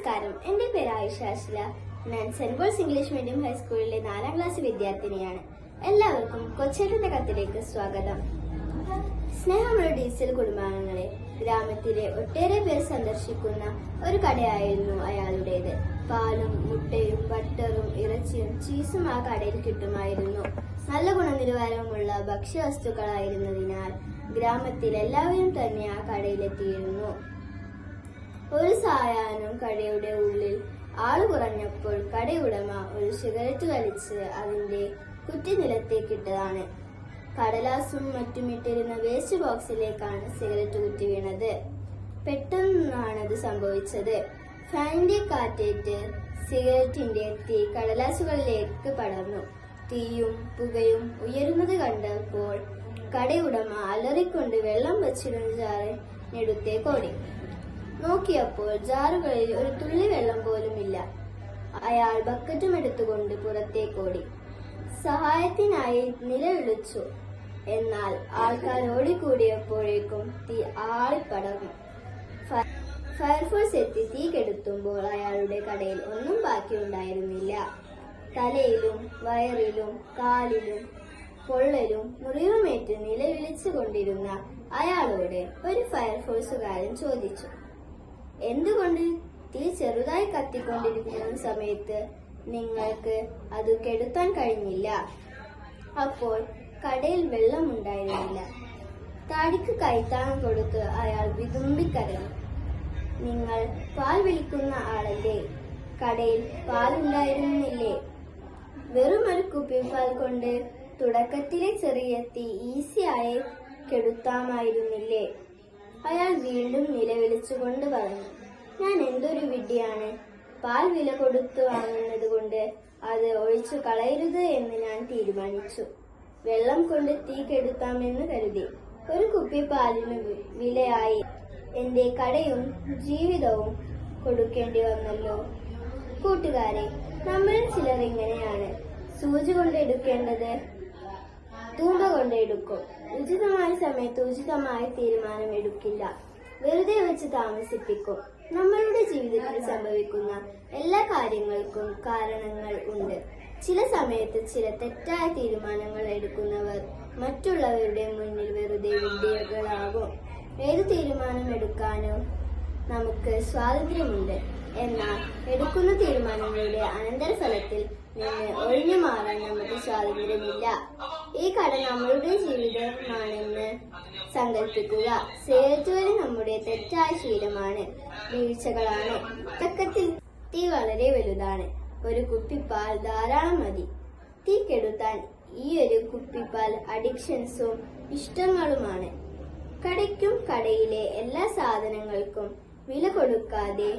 നമസ്കാരം. എന്റെ പേര് ആയിഷ ഞാൻ സെന്റ് പോൾസ് ഇംഗ്ലീഷ് മീഡിയം ഹൈസ്കൂളിലെ നാലാം ക്ലാസ് വിദ്യാർത്ഥിനിയാണ്. എല്ലാവർക്കും കൊച്ചേട്ടന്റെ കത്തിലേക്ക് സ്വാഗതം. സ്നേഹമുള്ള ഡീസൽ കുടുംബാംഗങ്ങളെ ഗ്രാമത്തിലെ ഒട്ടേറെ പേർ സന്ദർശിക്കുന്ന ഒരു കടയായിരുന്നു അയാളുടേത്. പാലും മുട്ടയും ബട്ടറും ഇറച്ചിയും ചീസും ആ കടയിൽ കിട്ടുമായിരുന്നു. നല്ല ഗുണനിലവാരമുള്ള ഭക്ഷ്യവസ്തുക്കളായിരുന്നതിനാൽ ഗ്രാമത്തിൽ എല്ലാവരും തന്നെ ആ കടയിലെത്തിയിരുന്നു. ഒരു സായാഹ്നം കടയുടെ ഉള്ളിൽ ആൾ കുറഞ്ഞപ്പോൾ കടയുടമ ഒരു സിഗരറ്റ് വലിച്ച് അതിന്റെ കുറ്റി നിലത്തേക്കിട്ടതാണ് കടലാസും മറ്റും ഇട്ടിരുന്ന വേസ്റ്റ് ബോക്സിലേക്കാണ് സിഗരറ്റ് കുറ്റി വീണത്. പെട്ടെന്നാണത് സംഭവിച്ചത്. ഫാനിന്റെ കാറ്റേറ്റ് സിഗരറ്റിന്റെ തീ കടലാസുകളിലേക്ക് പടർന്നു. തീയും പുകയും ഉയരുന്നത് കണ്ടപ്പോൾ കടയുടമ അലറിക്കൊണ്ട് വെള്ളം വച്ചിരുന്ന ജാറിനെടുത്തേക്കോടി നോക്കിയപ്പോൾ ജാറുകളിൽ ഒരു തുള്ളി വെള്ളം പോലുമില്ല. അയാൾ ബക്കറ്റും എടുത്തുകൊണ്ട് പുറത്തേക്കോടി സഹായത്തിനായി നിലവിളിച്ചു. എന്നാൽ ആൾക്കാർ ഓടിക്കൂടിയപ്പോഴേക്കും തീ ആളിപ്പടർന്നു. ഫയർഫോഴ്സ് എത്തി തീ കെടുത്തുമ്പോൾ അയാളുടെ കടയിൽ ഒന്നും ബാക്കിയുണ്ടായിരുന്നില്ല. തലയിലും വയറിലും കാലിലും പൊള്ളലും മുറിവുമേറ്റ് നിലവിളിച്ചുകൊണ്ടിരുന്ന അയാളോട് ഒരു ഫയർഫോഴ്സുകാരൻ ചോദിച്ചു. എന്തുകൊണ്ട് തീ ചെറുതായി കത്തിക്കൊണ്ടിരിക്കുന്ന സമയത്ത് നിങ്ങൾക്ക് അത് കെടുത്താൻ കഴിഞ്ഞില്ല? അപ്പോൾ കടയിൽ വെള്ളമുണ്ടായിരുന്നില്ല താടിക്ക് കൈത്താണം കൊടുത്ത് അയാൾ വിതുമ്പിക്കരഞ്ഞു. നിങ്ങൾ പാൽ വിളിക്കുന്ന ആളല്ലേ? കടയിൽ പാലുണ്ടായിരുന്നില്ലേ? വെറും ഒരു കുപ്പിപ്പാൽ കൊണ്ട് തുടക്കത്തിലെ ചെറിയ തീ ഈസിയായി കെടുത്താമായിരുന്നില്ലേ? അയാൾ വീണ്ടും നിലവിളിച്ചുകൊണ്ട് പറഞ്ഞു ഞാൻ എന്തൊരു വിഡ്ഢിയാണ്. പാൽ വില കൊടുത്തു വാങ്ങുന്നത് കൊണ്ട് അത് ഒഴിച്ചു കളയരുത് എന്ന് ഞാൻ തീരുമാനിച്ചു. വെള്ളം കൊണ്ട് തീ കെടുത്താമെന്ന് കരുതി. ഒരു കുപ്പി പാലിന് വിലയായി എന്റെ കടയും ജീവിതവും കൊടുക്കേണ്ടി വന്നല്ലോ. കൂട്ടുകാരെ നമ്മളിൽ ചിലർ ഇങ്ങനെയാണ്. സൂചി കൊണ്ട് എടുക്കേണ്ടത് തൂമ്പ കൊണ്ട് എടുക്കും. ഉചിതമായ സമയത്ത് ഉചിതമായ തീരുമാനം എടുക്കില്ല. വെറുതെ വെച്ച് താമസിപ്പിക്കും. നമ്മളുടെ ജീവിതത്തിൽ സംഭവിക്കുന്ന എല്ലാ കാര്യങ്ങൾക്കും കാരണങ്ങൾ ഉണ്ട്. ചില സമയത്ത് ചില തെറ്റായ തീരുമാനങ്ങൾ എടുക്കുന്നവർ മറ്റുള്ളവരുടെ മുന്നിൽ വെറുതെ വിദ്യകളാകും ഏത് തീരുമാനം എടുക്കാനും നമുക്ക് സ്വാതന്ത്ര്യമുണ്ട് എന്നാൽ എടുക്കുന്ന തീരുമാനങ്ങളുടെ അനന്തരഫലത്തിൽ നിന്ന് ഒഴിഞ്ഞു മാറാൻ നമുക്ക് സ്വാതന്ത്ര്യമില്ല. ഈ കട നമ്മളുടെ ജീവിതമാണെന്ന് സങ്കല്പിക്കുക വലി നമ്മുടെ തെറ്റായ ശീലമാണ്. വീഴ്ചകളാണ്. തക്കത്തിൽ തീ വളരെ വലുതാണ്. ഒരു കുപ്പിപ്പാൽ ധാരാളം മതി. തീ കെടുത്താൻ ഈ ഒരു കുപ്പിപ്പാൽ അഡിക്ഷൻസും ഇഷ്ടങ്ങളുമാണ്. കടയ്ക്കും കടയിലെ എല്ലാ സാധനങ്ങൾക്കും വില കൊടുക്കാതെ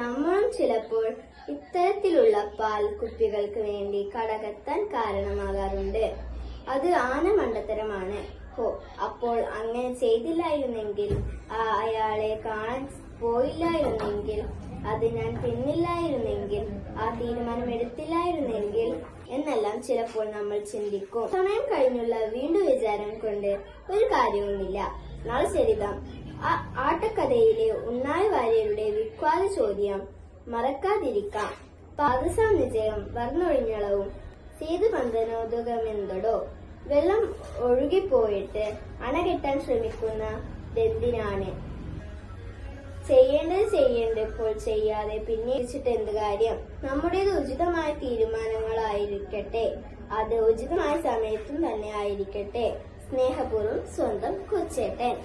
നമ്മളും ചിലപ്പോൾ ഇത്തരത്തിലുള്ള പാൽ കുപ്പികൾക്ക് വേണ്ടി കടകത്താൻ കാരണമാകാറുണ്ട്. അത് ആന മണ്ടത്തരമാണ് ഹോ അപ്പോൾ അങ്ങനെ ചെയ്തില്ലായിരുന്നെങ്കിൽ അയാളെ കാണാൻ പോയില്ലായിരുന്നെങ്കിൽ അത് ഞാൻ തിന്നില്ലായിരുന്നെങ്കിൽ ആ തീരുമാനം എടുത്തില്ലായിരുന്നെങ്കിൽ എന്നെല്ലാം ചിലപ്പോൾ നമ്മൾ ചിന്തിക്കും. സമയം കഴിഞ്ഞുള്ള വീണ്ടും വിചാരം കൊണ്ട് ഒരു കാര്യവുമില്ല. നാളെ ചരിതം ആ ആട്ടക്കഥയിലെ ഉണ്ണായി വാര്യരുടെ വിഖ്വാത ചോദ്യം മറക്കാതിരിക്കാം. പാകസാം നിജയം വർണൊഴിഞ്ഞളവും സേതുബന്ധനോദകമെന്തടോ? വെള്ളം ഒഴുകിപ്പോയിട്ട് അണകെട്ടാൻ ശ്രമിക്കുന്ന ദന്തിനാണ്. ചെയ്യേണ്ടത് ചെയ്യേണ്ടപ്പോൾ ചെയ്യാതെ പിന്നെ എന്ത് കാര്യം? നമ്മുടേത് ഉചിതമായ തീരുമാനങ്ങളായിരിക്കട്ടെ. അത് ഉചിതമായ സമയത്തും തന്നെ ആയിരിക്കട്ടെ. സ്നേഹപൂർവം സ്വന്തം കൊച്ചേട്ടൻ.